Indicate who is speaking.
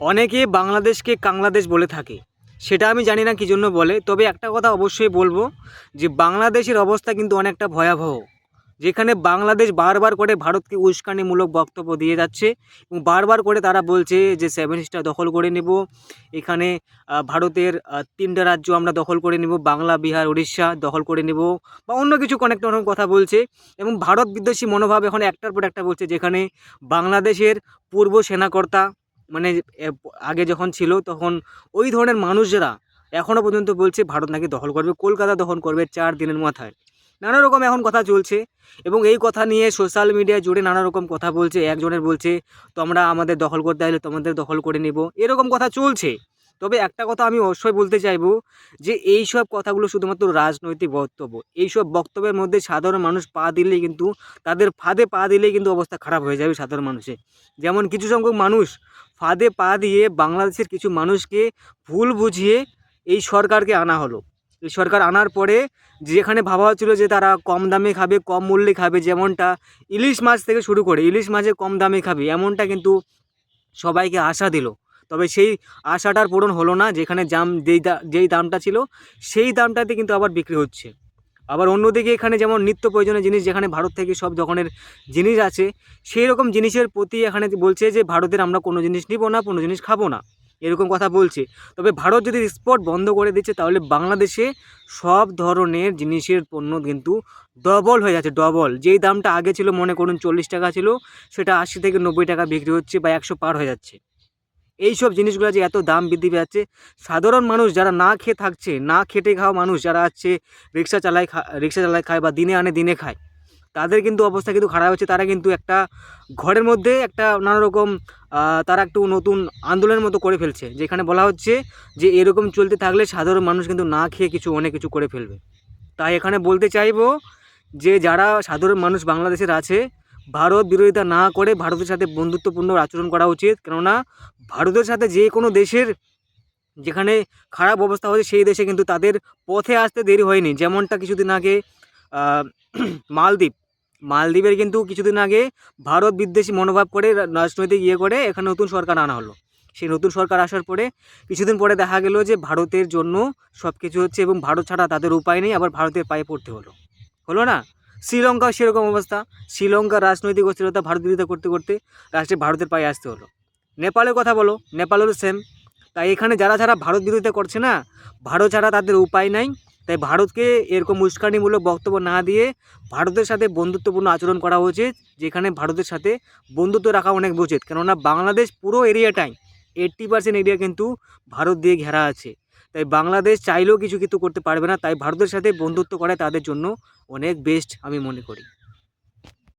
Speaker 1: অনেকে বাংলাদেশকে কাংলাদেশ বলে থাকে। সেটা আমি জানি না কী জন্য বলে, তবে একটা কথা অবশ্যই বলব যে বাংলাদেশের অবস্থা কিন্তু অনেকটা ভয়াবহ। যেখানে বাংলাদেশ বারবার করে ভারতকে উস্কানিমূলক বক্তব্য দিয়ে যাচ্ছে এবং বারবার করে তারা বলছে যে সেভেন স্টার দখল করে নেব। এখানে ভারতের তিনটা রাজ্য আমরা দখল করে নেব। বাংলা, বিহার, উড়িষ্যা দখল করে নেব বা অন্য কিছু অনেক ধরনের কথা বলছে এবং ভারত বিদ্বেষী মনোভাব এখন একটার পর একটা বলছে যেখানে বাংলাদেশের পূর্ব সেনাকর্তা মানে আগে যখন ছিল তখন ওই ধরনের মানুষরা এখনও পর্যন্ত বলছে ভারত নাকি দখল করবে, কলকাতা দখল করবে চার দিনের মাথায়। নানা রকম এখন কথা চলছে এবং এই কথা নিয়ে সোশ্যাল মিডিয়া জুড়ে নানা রকম কথা বলছে, একজনের বলছে, তোমরা আমাদের দখল করতে আসলে তোমাদের দখল করে নেব। এরকম কথা চলছে। তবে একটা কথা আমি অবশ্যই বলতে চাইব যে এই সব কথাগুলো শুধুমাত্র রাজনৈতিক বক্তব্য। এই সব বক্তব্যের মধ্যে সাধারণ মানুষ পা দিলেই কিন্তু তাদের ফাঁদে পা দিলেই কিন্তু অবস্থা খারাপ হয়ে যাবে সাধারণ মানুষের। যেমন কিছু সংখ্যক মানুষ ফাঁদে পা দিয়ে বাংলাদেশের কিছু মানুষকে ভুল বুঝিয়ে এই সরকারকে আনা হলো। এই সরকার আনার পরে যেখানে ভাবা হচ্ছিল যে তারা কম দামে খাবে, কম মূল্যে খাবে, যেমনটা ইলিশ মাছ থেকে শুরু করে ইলিশ মাছে কম দামে খাবে, এমনটা কিন্তু সবাইকে আশা দিল। তবে সেই আশাটার পূরণ হলো না, যেখানে জাম, যেই যেই দামটা ছিল, সেই দামটাতে কিন্তু আবার বিক্রি হচ্ছে। আবার অন্যদিকে এখানে যেমন নিত্য প্রয়োজনীয় জিনিস, যেখানে ভারত থেকে সব ধরনের জিনিস আছে সেই রকম জিনিসের প্রতি এখানে বলছে যে, ভারতের আমরা কোনো জিনিস নিব না, কোনো জিনিস খাব না। এরকম কথা বলছে। তবে ভারত যদি স্পট বন্ধ করে দিচ্ছে, তাহলে বাংলাদেশে সব ধরনের জিনিসের পণ্য কিন্তু ডবল হয়ে যাচ্ছে ডবল যেই দামটা আগে ছিল, মনে করুন চল্লিশ টাকা ছিল, সেটা আশি থেকে নব্বই টাকা বিক্রি হচ্ছে বা একশো পার হয়ে যাচ্ছে। এই সব জিনিসগুলো যে এত দাম বৃদ্ধি পাচ্ছে। সাধারণ মানুষ যারা না খেয়ে থাকছে, না খেটে খাওয়া মানুষ যারা আছে, রিক্সা চালায় খা, রিক্সা চালায় খায় বা দিনে আনে দিনে খায়, তাদের কিন্তু অবস্থা কিন্তু খারাপ হচ্ছে। তারা কিন্তু একটা ঘরের মধ্যে একটা নানা রকম তারা একটু নতুন আন্দোলনের মতো করে ফেলছে। যেখানে বলা হচ্ছে যে, এরকম চলতে থাকলে সাধারণ মানুষ কিন্তু না খেয়ে কিছু, অনেক কিছু করে ফেলবে। তাই এখানে বলতে চাইব যে, যারা সাধারণ মানুষ বাংলাদেশের আছে ভারত বিরোধিতা না করে ভারতের সাথে বন্ধুত্বপূর্ণ আচরণ করা উচিত। কেননা, ভারতের সাথে যে কোনো দেশের যেখানে খারাপ অবস্থা হয়েছে, সেই দেশে কিন্তু তাদের পথে আসতে দেরি হয়নি। যেমনটা কিছুদিন আগে মালদ্বীপ। মালদ্বীপের কিন্তু কিছুদিন আগে ভারত বিদ্বেষী মনোভাব করে রাজনৈতিক ইয়ে করে এখানে নতুন সরকার আনা হলো। সেই নতুন সরকার আসার পরে কিছুদিন পরে দেখা গেল যে ভারতের জন্য সব কিছু হচ্ছে এবং ভারত ছাড়া তাদের উপায় নেই, আবার ভারতের পায়ে পড়তে হলো। হলো না? শ্রীলঙ্কাও সেরকম অবস্থা। শ্রীলঙ্কার রাজনৈতিক অস্থিরতা ভারত বিরোধিতা করতে করতে রাষ্ট্রে ভারতের পায়ে আসতে হলো। নেপালের কথা বলো নেপালেরও সেম তাই এখানে যারা যারা ভারত বিরোধিতা করছে না, ভারত ছাড়া তাদের উপায় নাই। তাই ভারতকে এরকম উস্কানিমূলক বক্তব্য না দিয়ে ভারতের সাথে বন্ধুত্বপূর্ণ আচরণ করা উচিত, যেখানে ভারতের সাথে বন্ধুত্ব রাখা অনেক উচিত। কেননা বাংলাদেশ পুরো এরিয়াটাই এইট্টি পার্সেন্ট এরিয়া কিন্তু ভারত দিয়ে ঘেরা আছে। তাই বাংলাদেশ চাইলেও কিছু কিছু করতে পারবে না, তাই ভারতের সাথে বন্ধুত্ব করাই তাদের জন্য অনেক বেস্ট আমি মনে করি।